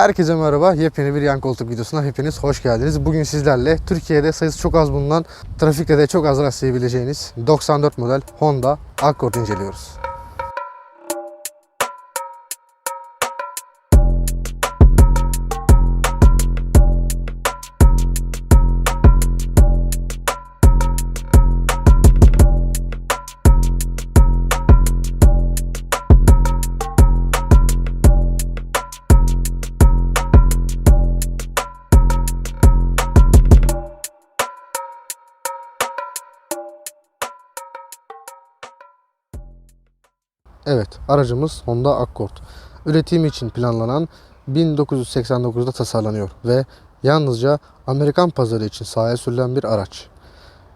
Herkese merhaba. Yepyeni bir yan koltuk videosuna hepiniz hoş geldiniz. Bugün sizlerle Türkiye'de sayısı çok az bulunan, trafikte de çok az rastlayabileceğiniz 94 model Honda Accord inceliyoruz. Evet, aracımız Honda Accord. Üretimi için planlanan 1989'da tasarlanıyor ve yalnızca Amerikan pazarı için sahaya sürülen bir araç.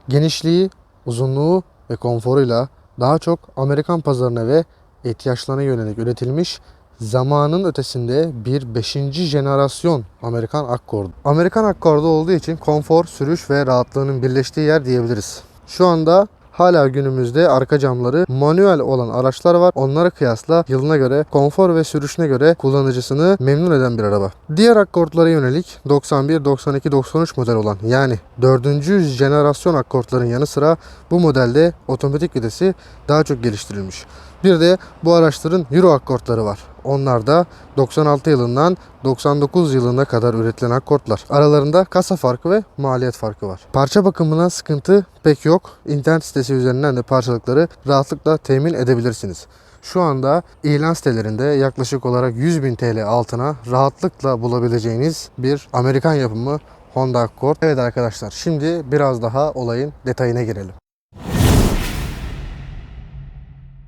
Genişliği, uzunluğu ve konforuyla daha çok Amerikan pazarına ve ihtiyaçlarına yönelik üretilmiş zamanın ötesinde bir 5. jenerasyon Amerikan Accord. Amerikan Accord'u olduğu için konfor, sürüş ve rahatlığının birleştiği yer diyebiliriz. Şu anda hala günümüzde arka camları manuel olan araçlar var. Onlara kıyasla yılına göre, konfor ve sürüşüne göre kullanıcısını memnun eden bir araba. Diğer Accord'lara yönelik 91, 92, 93 model olan yani 4. jenerasyon Accord'ların yanı sıra bu modelde otomatik vitesi daha çok geliştirilmiş. Bir de bu araçların Euro Accord'ları var. Onlar da 96 yılından 99 yılına kadar üretilen Accord'lar. Aralarında kasa farkı ve maliyet farkı var. Parça bakımına sıkıntı pek yok. İnternet sitesi üzerinden de parçalıkları rahatlıkla temin edebilirsiniz. Şu anda ilan sitelerinde yaklaşık olarak 100.000 TL altına rahatlıkla bulabileceğiniz bir Amerikan yapımı Honda Accord. Evet arkadaşlar şimdi biraz daha olayın detayına girelim.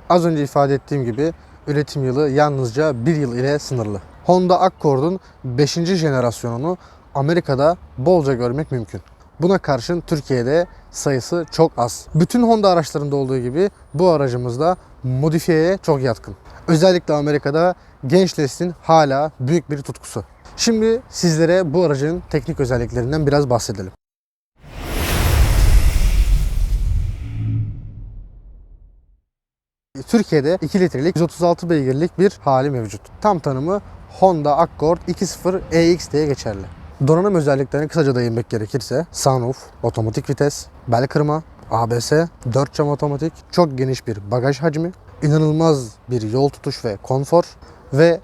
Az önce ifade ettiğim gibi üretim yılı yalnızca bir yıl ile sınırlı. Honda Accord'un 5. jenerasyonunu Amerika'da bolca görmek mümkün. Buna karşın Türkiye'de sayısı çok az. Bütün Honda araçlarında olduğu gibi bu aracımız da modifiyeye çok yatkın. Özellikle Amerika'da genç neslin hala büyük bir tutkusu. Şimdi sizlere bu aracın teknik özelliklerinden biraz bahsedelim. Türkiye'de 2 litrelik 136 beygirlik bir hali mevcut. Tam tanımı Honda Accord 2.0 EX diye geçerli. Donanım özelliklerine kısaca değinmek gerekirse sunroof, otomatik vites, bel kırma, ABS, 4 cam otomatik, çok geniş bir bagaj hacmi, inanılmaz bir yol tutuş ve konfor ve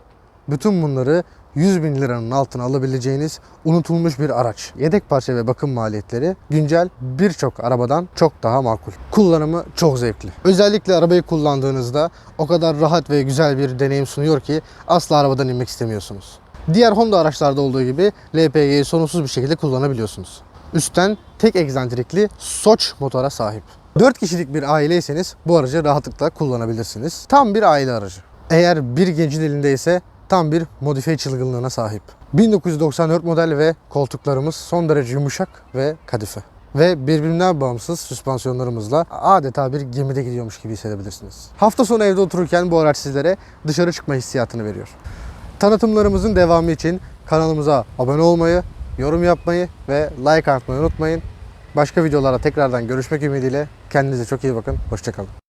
bütün bunları 100 bin liranın altına alabileceğiniz unutulmuş bir araç. Yedek parça ve bakım maliyetleri güncel birçok arabadan çok daha makul. Kullanımı çok zevkli. Özellikle arabayı kullandığınızda o kadar rahat ve güzel bir deneyim sunuyor ki asla arabadan inmek istemiyorsunuz. Diğer Honda araçlarda olduğu gibi LPG'yi sorunsuz bir şekilde kullanabiliyorsunuz. Üstten tek egzantrikli Soç motora sahip. 4 kişilik bir aileyseniz bu aracı rahatlıkla kullanabilirsiniz. Tam bir aile aracı. Eğer bir gencin elindeyse tam bir modifiye çılgınlığına sahip. 1994 model ve koltuklarımız son derece yumuşak ve kadife. Ve birbirinden bağımsız süspansiyonlarımızla adeta bir gemide gidiyormuş gibi hissedebilirsiniz. Hafta sonu evde otururken bu araç sizlere dışarı çıkma hissiyatını veriyor. Tanıtımlarımızın devamı için kanalımıza abone olmayı, yorum yapmayı ve like atmayı unutmayın. Başka videolarda tekrardan görüşmek ümidiyle kendinize çok iyi bakın. Hoşçakalın.